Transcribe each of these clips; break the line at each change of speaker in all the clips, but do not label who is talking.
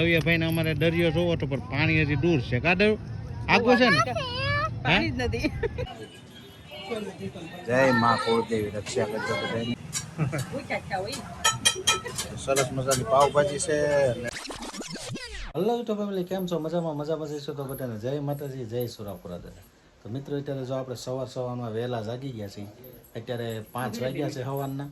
ભાઈ અમારે દરિયો જોવો તો પણ પાણી હજી દૂર છે. કા આગો આગળ છે ને?
પાણી જ નથી.
જય માં કોળદેવી રક્ષા કરજો બધાની. સરસ મજાની પાવભાજી છે હલો યુટ્યુબ ફેમિલી કેમ છો? મજામાં મજા મજા છો તો બધાને. જય માતાજી જય સુરાપુરા દાદા તો મિત્રો અત્યારે જો આપણે સવાર સવારમાં વહેલા જાગી ગયા છીએ. અત્યારે પાંચ વાગ્યા છે સવારના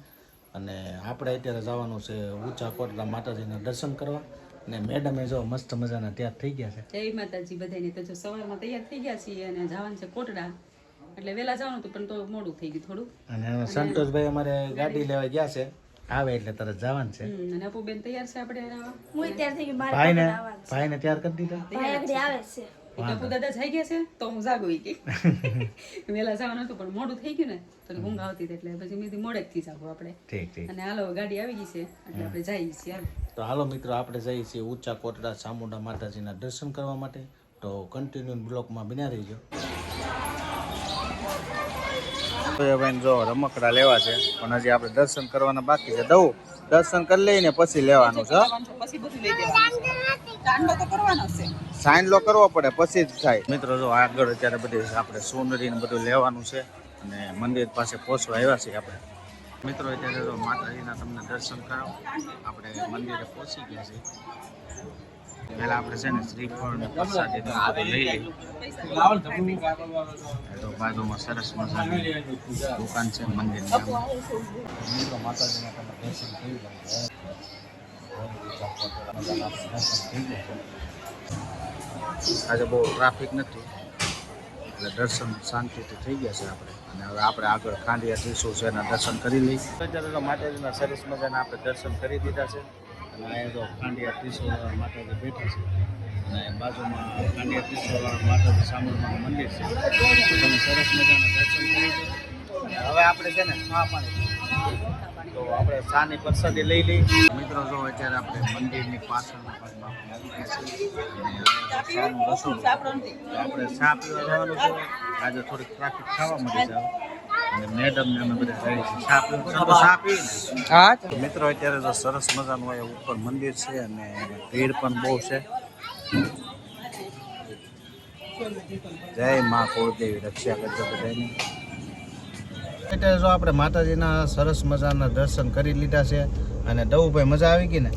અને આપણે અત્યારે જવાનું છે ઊંચા કોટલા માતાજીના દર્શન કરવા. અને મેડમે જો મસ્ત મજાના તૈયાર થઈ ગયા છે.
જય માતાજી બધાને તો જો સવારમાં તૈયાર થઈ ગયા છીએ અને જવાનું છે કોટડા. એટલે વેલા જવાનું હતું પણ તો મોડું થઈ ગયું થોડું.
અને સંતોષભાઈ અમારે ગાડી લેવા ગયા છે. આવે એટલે તરત જવાનું છે.
અને અપુબેન તૈયાર છે આપણે?
હું તૈયાર થઈ ગઈ મારે
ભાઈને ભાઈને તૈયાર કરી દીધા?
ભાઈ આવે છે.
એટલે દાદા જઈ ગયા છે તો હું જાગું કે. વહેલા જવાનું હતું પણ મોડું થઈ ગયું ને તો ઊંઘ આવતી એટલે પછી મેં મોડેકથી જાગું આપણે. અને હાલો ગાડી આવી ગઈ છે એટલે આપણે જઈએ છીએ
તો હાલો મિત્રો આપણે જઈએ છીએ ઊંચા કોટડા ચામુંડા માતાજીના દર્શન કરવા માટે. તો કન્ટિન્યુ બ્લોકમાં બિના રહીજો. ભાઈ જો રમકડા લેવા છે પણ હજી આપણે દર્શન કરવાના બાકી છે. દઉં. દર્શન કરી લઈને પછી લેવાનું છે
પછી બધું લઈ ચાંદલો તો કરવાનો છે.
સાઈન લો કરવો પડે પછી જ થાય. મિત્રો જો આગળ અત્યારે બધી આપણે સોનરી ને બધું લેવાનું છે અને મંદિર પાસે પહોંચવા આવ્યા છીએ આપણે. મિત્રો અત્યારે જો માતાજીના તમને દર્શન કરાવો. આપણે મંદિરે પહોંચી ગયા છીએ. પહેલા આપણે છે ને શ્રીફળ ને પ્રસાદી ને બધું લઈ લઈએ. એ તો બાજુમાં સરસ મજાની દુકાન છે મંદિરની. મિત્રો માતાજીના તમે દર્શન કરી આજે બહુ ટ્રાફિક નથી. એટલે દર્શન શાંતિથી થઈ ગયા છે આપણે. અને હવે આપણે આગળ ખાંડિયા જઈશું છે એના દર્શન કરી લઈએ માતાજીના સરસ મજાના આપણે દર્શન કરી દીધા છે. અને અહીંયા તો ખાંડિયા ત્રિશુળ માતાજી બેઠા છે. અને બાજુમાં ખાંડિયા ત્રિશુળ માતાજી સામુદાનું મંદિર છે. સરસ મજાના દર્શન કરી હવે આપણે છે ને ચા પાણી. તો આપણે ચાની પ્રસાદી લઈ લઈ. મિત્રો જો અત્યારે આપણે મંદિરની પાછળ આપણે ચા પીવા જવાનું છે. આજે થોડીક ટ્રાફિક થવા મળી છે અને મેડમને અમે બધા જઈએ છીએ ચા પીવા. ચા પી મિત્રો અત્યારે તો સરસ મજાનું હોય ઉપર મંદિર છે અને ભીડ પણ બહુ છે. જય મા કુળદેવી રક્ષા કરજો બધાની. એટલે જો આપણે માતાજીના સરસ મજાના દર્શન કરી લીધા છે અને દવુભાઈ મજા આવી ગઈ ને?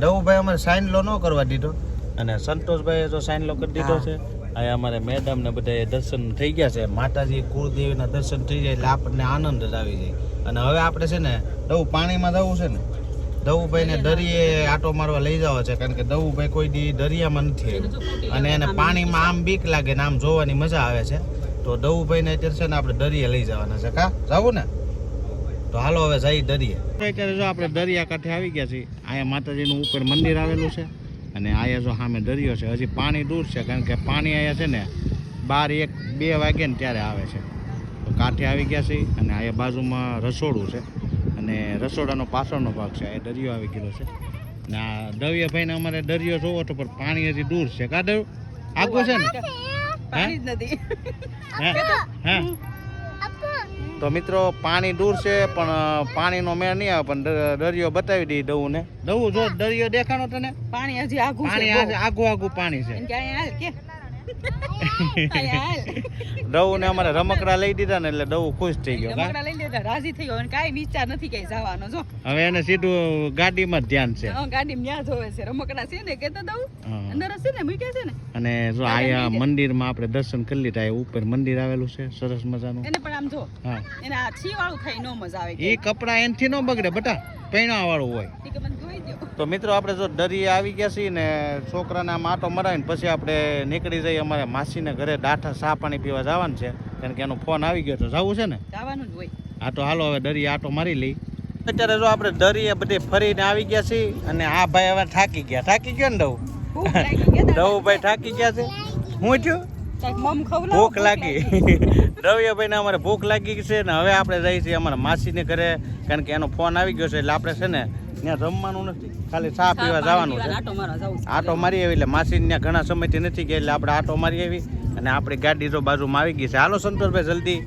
દવુભાઈ અમારે સાઈન લો ન કરવા દીધો. અને સંતોષભાઈએ જો સાઈન લો કરી દીધો છે અહીંયા અમારે મેડમ ને બધા દર્શન થઈ ગયા છે. માતાજી કુળદેવીના દર્શન થઈ જાય એટલે આપણને આનંદ જ આવી જાય. અને હવે આપણે છે ને દવું પાણીમાં જવું છે ને દવુભાઈને દરિયે આટો મારવા લઈ જવા છે કારણ કે દવુભાઈ કોઈ દી દરિયામાં નથી અને એને પાણીમાં આમ બીક લાગે ને આમ જોવાની મજા આવે છે. તો દવુભાઈને અત્યારે છે ને આપણે દરિયે લઈ જવાના છે. કા? જવું ને? તો હાલો હવે જઈ દરિયે. અત્યારે જો આપણે દરિયા કાંઠે આવી ગયા છીએ. અહીંયા માતાજીનું ઉપર મંદિર આવેલું છે અને અહીંયા જો સામે દરિયો છે. હજી પાણી દૂર છે, કારણ કે પાણી અહીંયા છે ને બાર એક બે વાગે ને ત્યારે આવે છે. તો કાંઠે આવી ગયા છીએ અને અહીંયા બાજુમાં રસોડું છે. અને રસોડાનો પાછળનો ભાગ છે. અહીંયા દરિયો આવી ગયેલો છે. ના આ દવિયાભાઈને અમારે દરિયો જોવો તો પણ પાણી હજી દૂર છે. કા દવ? આગળ છે ને?
પાણી જ નથી.
હે? હે? તો મિત્રો પાણી દૂર છે પણ પાણીનો મેળ નહીં આવે પણ દરિયો બતાવી દઈ દઉં ને દઉં જો દરિયો દેખાણો તને?
પાણી હજી આઘું
પાણી આગું આગું પાણી છે.
કે.
દવું ને અમારે રમકડા લઈ દીધા ને એટલે ડવ ખુશ થઈ ગયો
રમકડા લઈ લીધા રાજી થઈ ગયો અને કાઈ વિચાર નથી કઈ જવાનો જો.
હવે એને સીધું ગાડીમાં જ ધ્યાન છે.
હા, ગાડી ન્યા જોવે છે રમકડા છે ને કેતા દઉં અંદર છે ને મૂક્યા છે ને?
અને જો આયા મંદિરમાં આપણે દર્શન કરી લીધા એ ઉપર મંદિર આવેલું છે સરસ મજાનું.
એને પણ આમ જો
હા.
એને આ છી વાળું થાય નો મજા આવે
એ કપડા એનથી ન બગડે બટા પૈણા વાળું હોય તો મિત્રો આપણે જો દરિયે આવી ગયા છીએ ને છોકરાને આમ આટો મરાવીને પછી આપણે નીકળી જઈએ અમારે માસીને ઘરે ડાઠા ચા પાણી પીવા જવાનું છે. કારણ કે એનો ફોન આવી ગયો તો જવું છે ને?
જવાનું જ હોય.
આ તો હાલો હવે દરિયે આટો મારી લઈ. અત્યારે જો આપણે દરિયે બધે ફરીને આવી ગયા છીએ અને આ ભાઈ હવે થાકી ગયા. થાકી ગયો ને દવ ભાઈ થાકી ગયા છે? હું થયું? ભૂખ લાગી. રવિયાભાઈને અમારે ભૂખ લાગી છે ને હવે આપણે જઈએ છીએ અમારા માસીને ઘરે. કારણ કે એનો ફોન આવી ગયો છે એટલે આપણે છે ને ત્યાં રમવાનું નથી. ખાલી ચા પીવા જવાનું છે.
આટો
મારી આવી એટલે માસી ત્યાં ઘણા સમયથી નથી ગયા એટલે આપણે આટો મારી આવી અને આપણી ગાડી તો બાજુમાં આવી ગઈ છે. હાલો સંતોષભાઈ જલ્દી.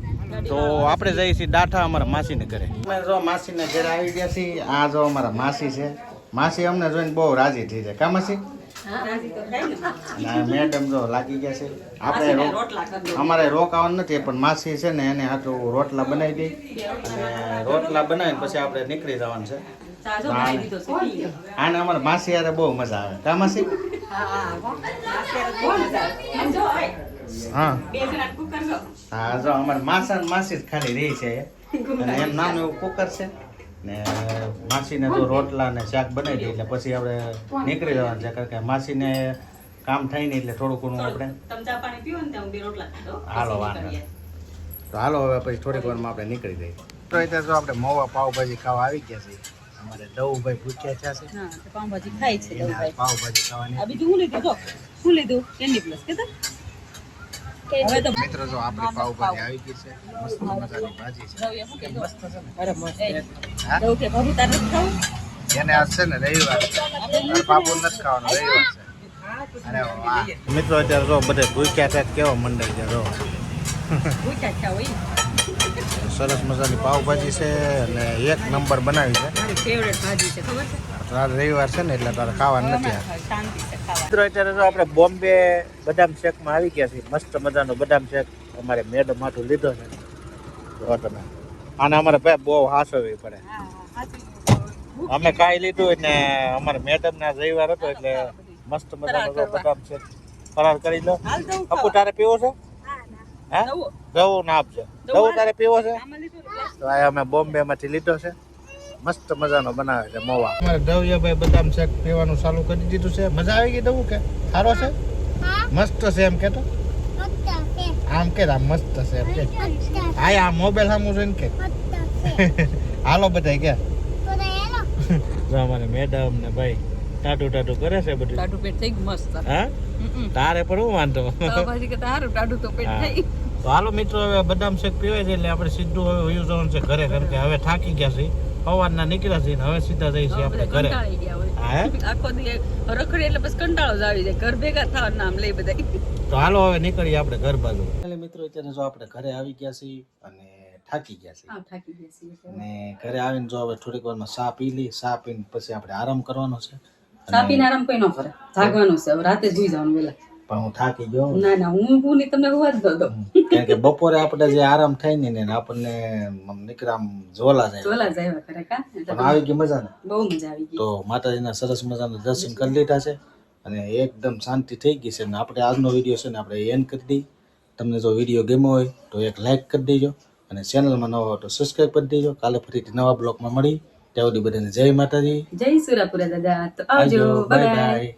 તો આપણે જઈએ છીએ દાઠા અમારા માસીને ઘરે. અમે જો માસીને ઘરે આવી ગયા છીએ. આ જો અમારા માસી છે. માસી અમને જોઈને બહુ રાજી થઈ જાય. કા માસી? મેડમ જો લાગી ગયા છે. આપણે અમારે રોકાવાનું નથી પણ માસી છે ને એને હાથું રોટલા બનાવી દઈ અને રોટલા બનાવીને પછી આપણે નીકળી જવાનું છે. આને અમારે માસી યારે બહુ મજા આવે. કા માસી? હા. હા જો અમારે માસા ને માસી જ ખાલી રહી છે. અને એમ નાનું એવું કુકર છે. ને માસીને તો રોટલા ને શાક બનાવી દઈએ એટલે પછી આપણે નીકળી જવાનું છે કારણ કે માસીને કામ થાય નહીં એટલે થોડું ઘણું આપણે. હાલો, વાંધો તો હાલો હવે પછી થોડીક વારમાં આપણે નીકળી જઈએ. તો અત્યારે જો આપણે મોવા પાવભાજી ખાવા આવી ગયા છીએ. અમારે દવુભાઈ ભૂખ્યા થયા છે.
હા, તો પાઉંભાજી ખાય છે
આજ પાવભાજી ખાવાની
આ બીજું હું લીધું? જો હું લીધું કેન્ડી પ્લસ કે હવે તો
મિત્રો જો આપણી પાવભાજી આવી ગઈ છે. મસ્ત મજાની ભાજી છે.
રવિએ શું કીધું?
મસ્ત છે
અરે મસ્ત.
હા?
રવિ કે ભાભી તારે ખાવું?
એને આજ છે ને રવિવાર છે. બાપુ નથી ખાવાનો રવિવાર છે. અરે વાહ મિત્રો અત્યારે જો બધે ભૂખ્યા છે કેવો મંડળ છે જો.
ભૂખ્યા.
સરસ મજાની પાવભાજી છે અને એક નંબર બનાવી છે.
મારી ફેવરેટ ભાજી છે ખબર છે?
તારે રવિવાર છે ને એટલે તારે ખાવાનું નથી
શાંતિ છે ખાવા
મિત્રો અત્યારે તો આપણે બોમ્બે બદામ શેકમાં આવી ગયા છીએ. મસ્ત મજાનો બદામ શેક અમારે મેડમ માથું લીધો છે. જો તમે. આને અમારે ભાઈ બહુ હાસવી પડે. અમે કાંઈ લીધું એટલે અમારે મેડમ ના રવિવાર હતો એટલે મસ્ત મજાનો બદામ શેક. ફરાર કરી લો. અપુ તારે પીવો છે? હા? ના આપજો
દવું
દવું તારે પીવો છે?
આમાં લીધું ને
તો આ અમે બોમ્બે માંથી લીધો છે. મસ્ત મજાનો બનાવે છે મોવા. અમારે દવિયાભાઈ બદામ શેક પીવાનું ચાલુ કરી દીધું છે. મજા આવી ગઈ દવું કે? સારો છે? મસ્ત છે એમ કેતો? આમ કે આમ મસ્ત છે એમ કે. હા આ મોબાઈલ સામું જોઈને કે. હાલો બધા કે જો અમારે મેડમ ને ભાઈ ટાટુ ટાટુ કરે છે બધું.
ટાઢું પેટ થઈ મસ્ત.
હા? તારે પણ હું વાંધો?
તો પછી કે તારું ટાઢું તો પેટ થઈ
તો હાલો મિત્રો હવે બદામ શેક પીવાય છે એટલે આપણે સીધું હવે વયું જવાનું છે ઘરે કેમ કે હવે થાકી ગયા છે પવારના નીકળ્યા છે ને હવે સીધા જઈએ છીએ આપણે ઘરે.
આખો દી રખડી એટલે બસ કંટાળો જ આવી જાય. ઘર ભેગા થવાનું નામ લઈ બધા.
તો હાલો હવે નીકળીએ આપણે ઘર બાજુ. એટલે મિત્રો અત્યારે જો આપણે ઘરે આવી ગયા છીએ અને થાકી ગયા છીએ.
થાકી ગયા છીએ.
અને ઘરે આવીને જો હવે થોડીક વારમાં ચા પી લઈ ચા પીને પછી આપણે આરામ કરવાનો છે.
ચા પીને આરામ કોઈ ન કરે. જાગવાનું છે. હવે રાતે સુઈ જવાનું વેલા.
પણ હું થાકી ગયો
ના. ના હું હું નહીં તમને હોવા જ દો
કારણ કે બપોરે આપણે જે આરામ થાય ને એને આપણને આમ જોલા જાય જોલા જાય.
ચોલા જ આવ્યા ખરે કા? એટલે
પણ આવી ગઈ મજા ને
બહુ મજા આવી ગઈ.
તો માતાજીના સરસ મજાના દર્શન કરી લીધા છે અને એકદમ શાંતિ થઈ ગઈ છે. ને આપણે આજનો વીડિયો છે ને આપણે એન્ડ કરી દઈ તમને જો વીડિયો ગમ્યો હોય તો એક લાઈક કરી દેજો અને ચેનલમાં નવા હોય તો સબસ્ક્રાઈબ કરી દેજો. કાલે ફરીથી નવા બ્લોગમાં મળી ત્યાં સુધી બધાને જય માતાજી.
જય સુરાપુરા દાદા. તો આવજો. Bye
bye